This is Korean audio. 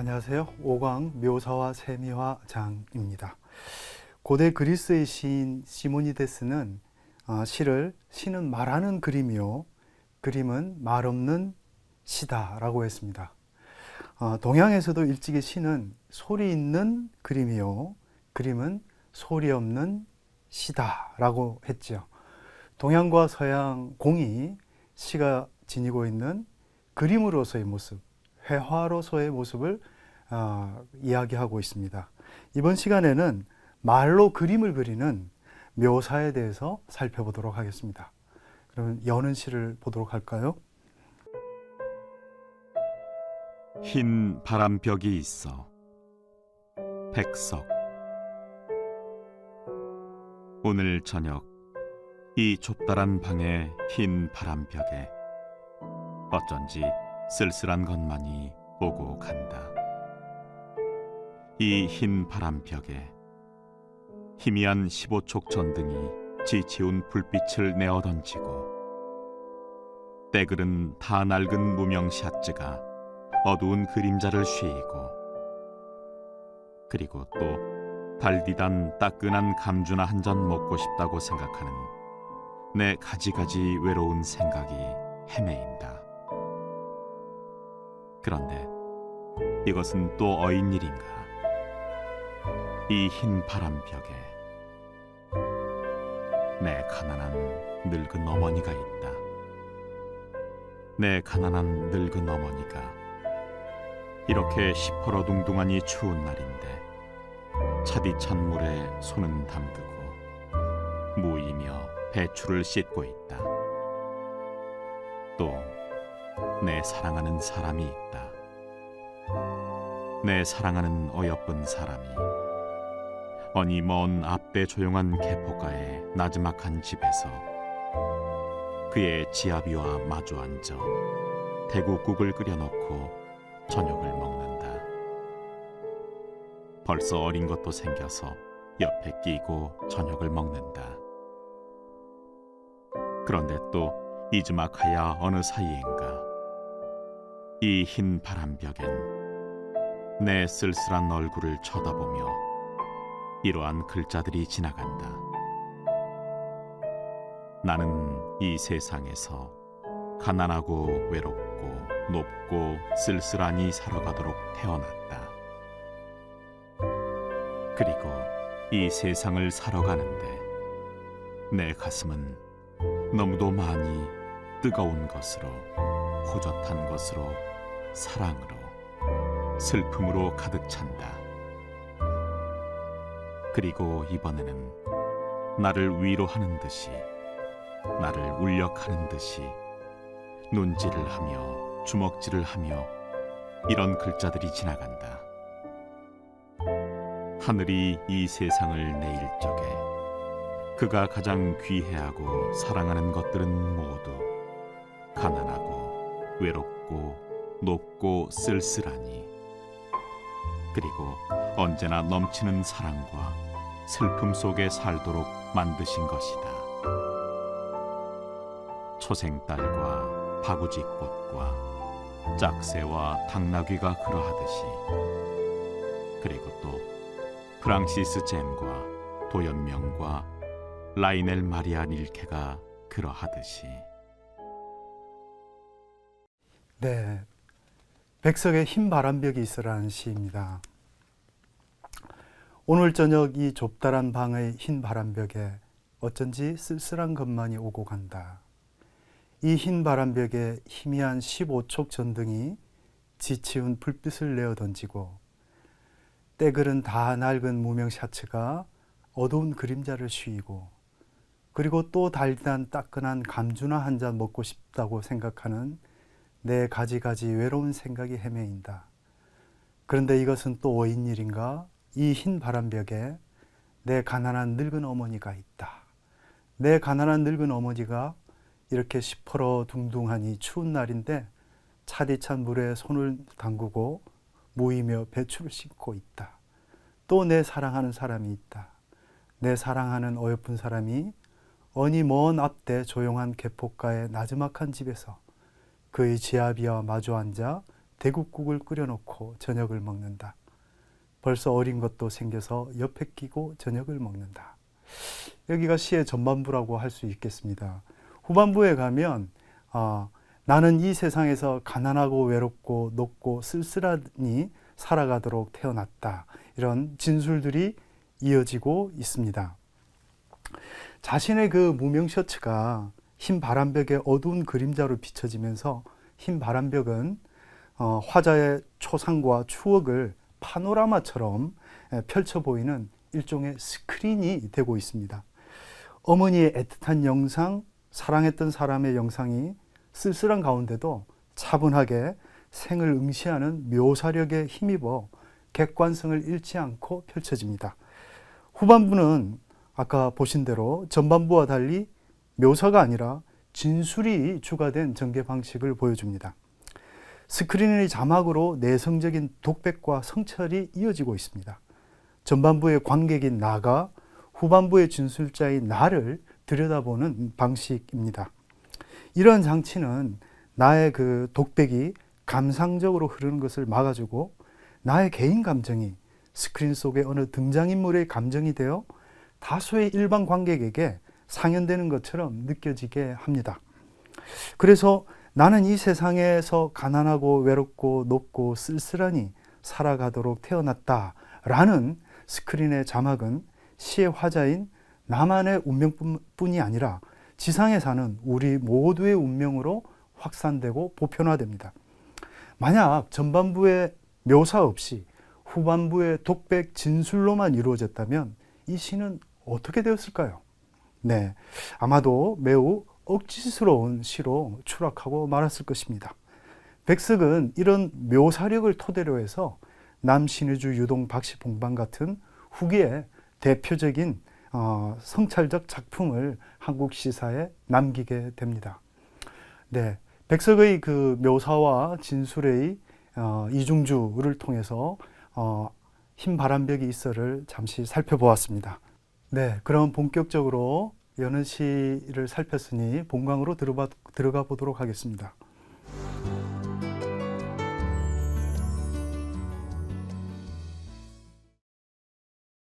안녕하세요. 오광 묘사와 세미화 장입니다. 고대 그리스의 시인 시모니데스는 어, 시를 시는 말하는 그림이요 그림은 말 없는 시다라고 했습니다. 어, 동양에서도 일찍이 시는 소리 있는 그림이요 그림은 소리 없는 시다라고 했지요. 동양과 서양 공이 시가 지니고 있는 그림으로서의 모습, 회화로서의 모습을 어, 이야기하고 있습니다. 이번 시간에는 말로 그림을 그리는 묘사에 대해서 살펴보도록 하겠습니다. 그러면 여는 시를 보도록 할까요? 흰 바람벽이 있어 백석 오늘 저녁 이 좁다란 방의 흰 바람벽에 어쩐지 쓸쓸한 것만이 오고 간다 이 흰 바람벽에 희미한 15촉 전등이 지치운 불빛을 내어 던지고 때그른 다 낡은 무명 샷즈가 어두운 그림자를 쉬이고 그리고 또 달디단 따끈한 감주나 한 잔 먹고 싶다고 생각하는 내 가지가지 외로운 생각이 헤매인다. 그런데 이것은 또 어인 일인가? 이 흰 바람벽에 내 가난한 늙은 어머니가 있다. 내 가난한 늙은 어머니가 이렇게 시퍼러 둥둥하니 추운 날인데 차디찬 물에 손은 담그고 무이며 배추를 씻고 있다. 또 내 사랑하는 사람이 있다. 내 사랑하는 어여쁜 사람이 어니 먼 앞대 조용한 개포가의 나지막한 집에서 그의 지아비와 마주 앉아 대구국을 끓여놓고 저녁을 먹는다. 벌써 어린 것도 생겨서 옆에 끼고 저녁을 먹는다. 그런데 또 이즈마카야 어느 사이인가 이 흰 바람벽엔 내 쓸쓸한 얼굴을 쳐다보며 이러한 글자들이 지나간다. 나는 이 세상에서 가난하고 외롭고 높고 쓸쓸하니 살아가도록 태어났다. 그리고 이 세상을 살아가는데 내 가슴은 너무도 많이 뜨거운 것으로 호젓한 것으로 사랑으로 슬픔으로 가득 찬다. 그리고 이번에는 나를 위로하는 듯이 나를 울력하는 듯이 눈질을 하며 주먹질을 하며 이런 글자들이 지나간다. 하늘이 이 세상을 내일 적에 그가 가장 귀해하고 사랑하는 것들은 모두 가난하고 외롭고 높고 쓸쓸하니 그리고 언제나 넘치는 사랑과 슬픔 속에 살도록 만드신 것이다. 초생딸과 바구지꽃과 짝새와 당나귀가 그러하듯이 그리고 또 프랑시스 잼과 도연명과 라이넬 마리아 닐케가 그러하듯이 네. 백석의 흰 바람벽이 있으라는 시입니다. 오늘 저녁 이 좁다란 방의 흰 바람벽에 어쩐지 쓸쓸한 것만이 오고 간다. 이 흰 바람벽에 희미한 15촉 전등이 지치운 불빛을 내어 던지고 때그른 다 낡은 무명 샤츠가 어두운 그림자를 쉬이고 그리고 또 달달한 따끈한 감주나 한 잔 먹고 싶다고 생각하는 내 가지가지 외로운 생각이 헤매인다. 그런데 이것은 또 어인 일인가? 이 흰 바람벽에 내 가난한 늙은 어머니가 있다. 내 가난한 늙은 어머니가 이렇게 시퍼러 둥둥하니 추운 날인데 차디찬 물에 손을 담그고 모이며 배추를 씻고 있다. 또 내 사랑하는 사람이 있다. 내 사랑하는 어여쁜 사람이 어니 먼 앞대 조용한 개포가의 나지막한 집에서 그의 지아비와 마주 앉아 대국국을 끓여놓고 저녁을 먹는다. 벌써 어린 것도 생겨서 옆에 끼고 저녁을 먹는다. 여기가 시의 전반부라고 할 수 있겠습니다. 후반부에 가면 아, 나는 이 세상에서 가난하고 외롭고 높고 쓸쓸하니 살아가도록 태어났다. 이런 진술들이 이어지고 있습니다. 자신의 그 무명 셔츠가 흰 바람벽에 어두운 그림자로 비춰지면서 흰 바람벽은 어, 화자의 초상과 추억을 파노라마처럼 에, 펼쳐 보이는 일종의 스크린이 되고 있습니다. 어머니의 애틋한 영상, 사랑했던 사람의 영상이 쓸쓸한 가운데도 차분하게 생을 응시하는 묘사력에 힘입어 객관성을 잃지 않고 펼쳐집니다. 후반부는 아까 보신 대로 전반부와 달리 묘사가 아니라 진술이 추가된 전개 방식을 보여줍니다. 스크린의 자막으로 내성적인 독백과 성찰이 이어지고 있습니다. 전반부의 관객인 나가 후반부의 진술자인 나를 들여다보는 방식입니다. 이런 장치는 나의 그 독백이 감상적으로 흐르는 것을 막아주고 나의 개인 감정이 스크린 속의 어느 등장인물의 감정이 되어 다수의 일반 관객에게 상연되는 것처럼 느껴지게 합니다. 그래서 나는 이 세상에서 가난하고 외롭고 높고 쓸쓸하니 살아가도록 태어났다 라는 스크린의 자막은 시의 화자인 나만의 운명뿐이 아니라 지상에 사는 우리 모두의 운명으로 확산되고 보편화됩니다. 만약 전반부의 묘사 없이 후반부의 독백 진술로만 이루어졌다면 이 시는 어떻게 되었을까요? 네, 아마도 매우 억지스러운 시로 추락하고 말았을 것입니다. 백석은 이런 묘사력을 토대로 해서 남신의주 유동 박시봉방 같은 후기의 대표적인 어, 성찰적 작품을 한국 시사에 남기게 됩니다. 네, 백석의 그 묘사와 진술의 어, 이중주를 통해서 어, 흰 바람벽이 있어를 잠시 살펴보았습니다. 네, 그럼 본격적으로 여는 시를 살폈으니 본강으로 들어가 보도록 하겠습니다.